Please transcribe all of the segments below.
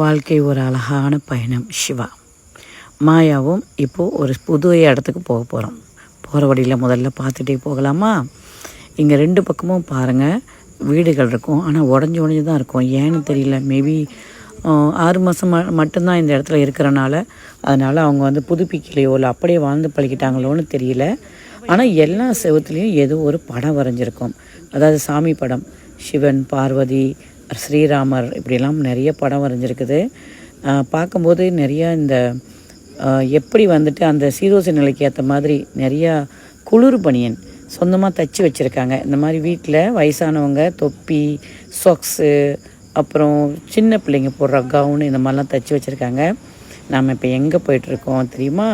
வாழ்க்கை ஒரு அழகான பயணம் சிவா. மாயாவும் இப்போது ஒரு புது இடத்துக்கு போக போகிறோம் போகிற வழியில் முதல்ல பார்த்துட்டே போகலாமா? இங்கே ரெண்டு பக்கமும் பாருங்கள் வீடுகள் இருக்கும். ஆனால் உடஞ்சி உடஞ்சி தான் இருக்கும். ஏன்னு தெரியல. மேபி ஆறு மாதம் மட்டும்தான் இந்த இடத்துல இருக்கிறனால அதனால் அவங்க வந்து புதுப்பிக்கலையோ இல்லை அப்படியே வாழ்ந்து பழகிட்டாங்களோன்னு தெரியல. ஆனால் எல்லா செவத்துலேயும் ஏதோ ஒரு படம் வரைஞ்சிருக்கும். அதாவது சாமி படம். சிவன் பார்வதி ஸ்ரீராமர் இப்படிலாம் நிறைய படம் வரைஞ்சிருக்குது. பார்க்கும்போது நிறைய இந்த எப்படி வந்துட்டு அந்த சீரோச நிலைக்கு ஏற்ற மாதிரி நிறையா குளிர் பனியன் சொந்தமாக தச்சு வச்சுருக்காங்க. இந்த மாதிரி வீட்டில் வயசானவங்க தொப்பி சொக்ஸு அப்புறம் சின்ன பிள்ளைங்க போடுற கவுனு இந்த மாதிரிலாம் தச்சு வச்சுருக்காங்க. நாம் இப்போ எங்கே போயிட்டுருக்கோம் தெரியுமா?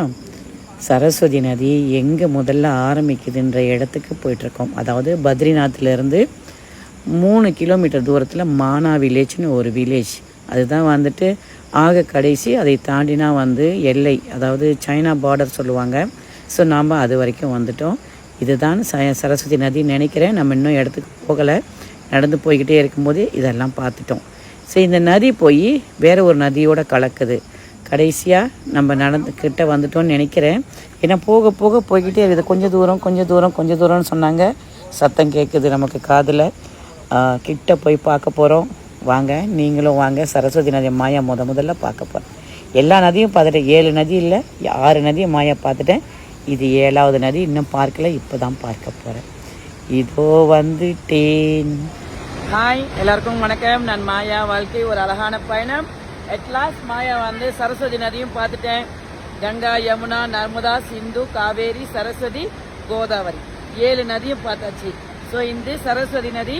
சரஸ்வதி நதி எங்கே முதல்ல ஆரம்பிக்குதுன்ற இடத்துக்கு போயிட்டுருக்கோம். அதாவது பத்ரிநாத்லேருந்து மூணு கிலோமீட்டர் தூரத்தில் மானா வில்லேஜ்னு ஒரு வில்லேஜ். அதுதான் வந்துட்டு ஆக கடைசி அதை தாண்டினா வந்து எல்லை அதாவது சைனா பார்டர் சொல்லுவாங்க. ஸோ நாம் அது வரைக்கும் வந்துட்டோம். இதுதான் ச சரஸ்வதி நதி நினைக்கிறேன். நம்ம இன்னும் இடத்துக்கு போகலை. நடந்து போய்கிட்டே இருக்கும்போது இதெல்லாம் பார்த்துட்டோம். ஸோ இந்த நதி போய் வேறு ஒரு நதியோட கலக்குது. கடைசியாக நம்ம நடந்து கிட்ட வந்துட்டோம்னு நினைக்கிறேன். ஏன்னா போக போக போய்கிட்டே இருக்குது. கொஞ்சம் தூரம் கொஞ்சம் தூரம் கொஞ்சம் தூரம்னு சொன்னாங்க. சத்தம் கேட்குது நமக்கு காதில். கிட்ட போய் பார்க்க போகிறோம் வாங்க நீங்களும் வாங்க. சரஸ்வதி நதி மாயா முத முதல்ல பார்க்க போகிறோம் எல்லா நதியும் பார்த்துட்டேன். ஏழு நதி இல்லை ஆறு நதியும் மாயா பார்த்துட்டேன். இது ஏழாவது நதி இன்னும் பார்க்கல இப்போ தான் பார்க்க போகிறேன் இதோ வந்துட்டேன். ஹாய் எல்லாருக்கும் வணக்கம். நான் மாயா வாழ்க்கை ஒரு அழகான பயணம். அட்லாஸ்ட் மாயா வந்து சரஸ்வதி நதியும் பார்த்துட்டேன். கங்கா யமுனா நர்மதா சிந்து காவேரி சரஸ்வதி கோதாவரி. ஏழு நதியும் பார்த்தாச்சு. ஸோ இந்த சரஸ்வதி நதி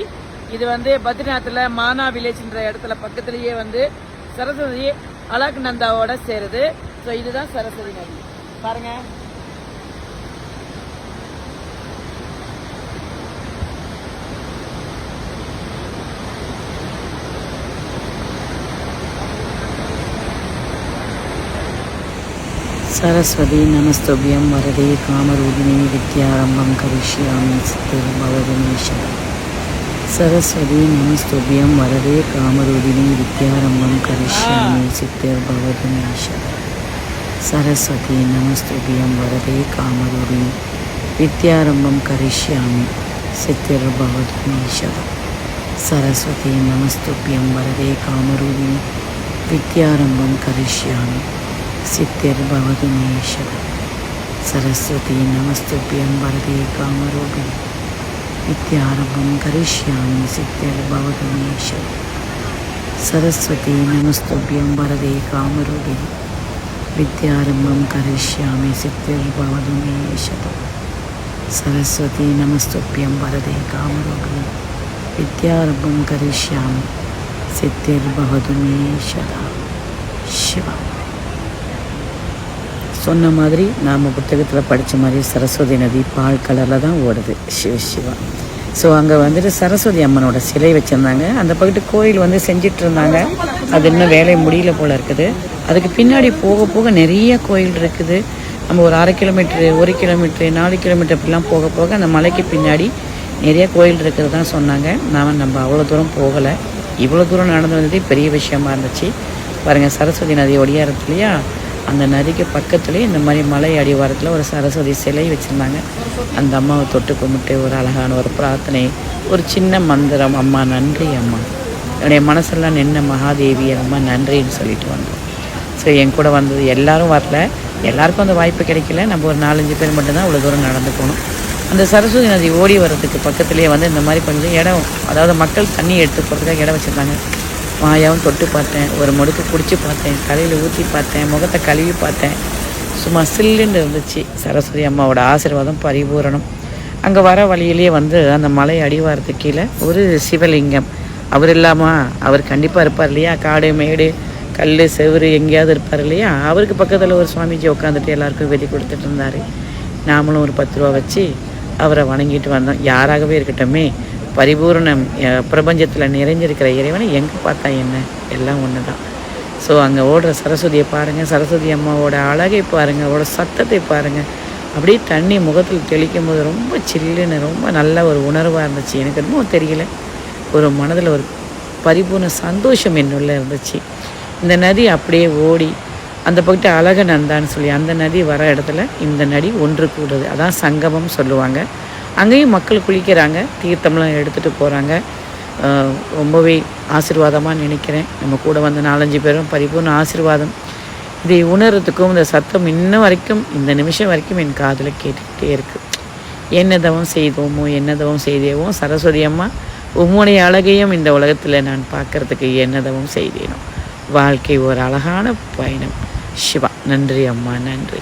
இது வந்து பத்ரிநாத்தில் மானா வில்லேஜ்ன்ற இடத்துல பக்கத்துலேயே வந்து சரஸ்வதி அலாக் நந்தாவோட சேருது. ஸோ இதுதான் சரஸ்வதி நதி. பாருங்க. சரஸ்வதி நமஸ்தோபியம் வரதே காமரூபிணி வித்யாரம்பம் கரிஷ்யாமி சித்தே பவதினீஸ்வரன் சரஸ்வதி நமஸ்துபியம் வரதே காமரூபிணி வித்யாரம்பம் கரிஷ்யாமி சித்தர் பவதனீஷா சரஸ்வதி நமஸ்துபியம் வரதே காமரூபிணி வித்யாரம்பம் கரிஷ்யாமி சித்தர் பவதனீஷா சரஸ்வதி நமஸ்துபியம் வரதே காமரூபிணி வித்யாரம்பம் கரிஷ்யாமி சித்தர் பவதனீஷா சரஸ்வதி நமஸ்துபியம் வரதே காமரூபிணி सिद्धिर्भवतु मे शव सरस्वती, नमस्तुभ्यं वरदे कामरूपिणि विद्यारम्भं करिष्यामि शव सरस्वती, नमस्तुभ्यं वरदे कामरूपिणि विद्यारम्भं करिष्यामि सिद्धिर्भवतु मे सदा शिवा சொன்ன மாதிரி நாம் புத்தகத்தில் படித்த மாதிரி சரஸ்வதி நதி பால் கலரில் தான் ஓடுது. சிவ சிவா. ஸோ அங்கே வந்துட்டு சரஸ்வதி அம்மனோட சிலை வச்சுருந்தாங்க. அந்த பக்கத்து கோயில் வந்து செஞ்சிட்டு இருந்தாங்க அது இன்னும் வேலை முடியல போல் இருக்குது. அதுக்கு பின்னாடி போக போக நிறைய கோயில் இருக்குது. நம்ம ஒரு அரை கிலோமீட்ரு ஒரு கிலோமீட்ரு நாலு கிலோமீட்டர் அப்படிலாம் போக போக அந்த மலைக்கு பின்னாடி நிறைய கோயில் இருக்கிறது தான் சொன்னாங்க. நாம் நம்ம அவ்வளோ தூரம் போகலை. இவ்வளோ தூரம் நடந்து வந்ததே பெரிய விஷயமா இருந்துச்சு. பாருங்கள் சரஸ்வதி நதி ஒடியாரத்துலையா அந்த நதிக்கு பக்கத்துலேயே இந்த மாதிரி மலை அடிவாரத்தில் ஒரு சரஸ்வதி சிலை வச்சுருந்தாங்க. அந்த அம்மாவை தொட்டு கும்பிட்டு ஒரு அழகான ஒரு பிரார்த்தனை ஒரு சின்ன மந்திரம் அம்மா நன்றி அம்மா. என்னுடைய மனசெல்லாம் நின்ன மகாதேவி அம்மா நன்றின்னு சொல்லிட்டு வந்தோம். ஸோ என் கூட வந்தது எல்லாரும் வரல. எல்லாருக்கும் அந்த வாய்ப்பு கிடைக்கல. நம்ம ஒரு நாலஞ்சு பேர் மட்டும்தான் இவ்வளோ தூரம் நடந்து போகணும் அந்த சரஸ்வதி நதி ஓடி வர்றதுக்கு பக்கத்துலேயே வந்து இந்த மாதிரி கொஞ்சம் இடம் அதாவது மக்கள் தண்ணி எடுத்து போகிறதுக்காக இடம் வச்சுருந்தாங்க. மாயாவும் தொட்டு பார்த்தேன் ஒரு முடுக்கு பிடிச்சி பார்த்தேன் தலையில் ஊற்றி பார்த்தேன் முகத்தை கழுவி பார்த்தேன். சும்மா சில்லுன்னு இருந்துச்சு. சரஸ்வதி அம்மாவோட ஆசீர்வாதம் பரிபூரணம். அங்கே வர வழியிலேயே வந்து அந்த மலை அடிவாரத்துக்கு கீழே ஒரு சிவலிங்கம். அவர் இல்லாமல் அவர் கண்டிப்பாக இருப்பார் இல்லையா? காடு மேடு கல் செவுரு எங்கேயாவது இருப்பார் இல்லையா? அவருக்கு பக்கத்தில் ஒரு சுவாமிஜி உட்காந்துட்டு எல்லாருக்கும் வெளி கொடுத்துட்டு இருந்தார். நாமளும் ஒரு பத்து ரூபா வச்சு அவரை வணங்கிட்டு வந்தோம். யாராகவே இருக்கட்டுமே பரிபூர்ணம் பிரபஞ்சத்தில் நிறைஞ்சிருக்கிற இறைவனை எங்கே பார்த்தா என்ன? எல்லாம் ஒன்று தான் ஸோ அங்கே ஓடுற சரஸ்வதியை பாருங்கள் சரஸ்வதி அம்மாவோட அழகை பாருங்கள் அவரோட சத்தத்தை பாருங்கள் அப்படியே தண்ணி முகத்தில் தெளிக்கும் போது ரொம்ப சில்லுன்னு ரொம்ப நல்ல ஒரு உணர்வாக இருந்துச்சு. எனக்கு என்னமோ தெரியல. ஒரு மனதில் ஒரு பரிபூர்ண சந்தோஷம் என்னுள்ள இருந்துச்சு. இந்த நதி அப்படியே ஓடி அந்த பக்கத்து அழக நந்தான்னு சொல்லி அந்த நதி வர இடத்துல இந்த நதி ஒன்று கூடுது. அதான் சங்கமம் சொல்லுவாங்க. அங்கேயும் மக்கள் குளிக்கிறாங்க தீர்த்தம்லாம் எடுத்துகிட்டு போகிறாங்க ரொம்பவே ஆசீர்வாதமாக நினைக்கிறேன். நம்ம கூட வந்த நாலஞ்சு பேரும் பரிபூர்ண ஆசீர்வாதம். இதை உணர்றதுக்கும் இந்த சத்தம் இன்ன வரைக்கும் இந்த நிமிஷம் வரைக்கும் என் காதில் கேட்டுக்கிட்டே இருக்குது என்ன தவம் செய்தோமோ என்ன தவம் செய்தேவோ சரஸ்வதி அம்மா உம்முடைய அழகையும் இந்த உலகத்தில் நான் பார்க்கறதுக்கு என்ன தவம் செய்தேனோ. வாழ்க்கை ஒரு அழகான பயணம். சிவா நன்றி அம்மா நன்றி.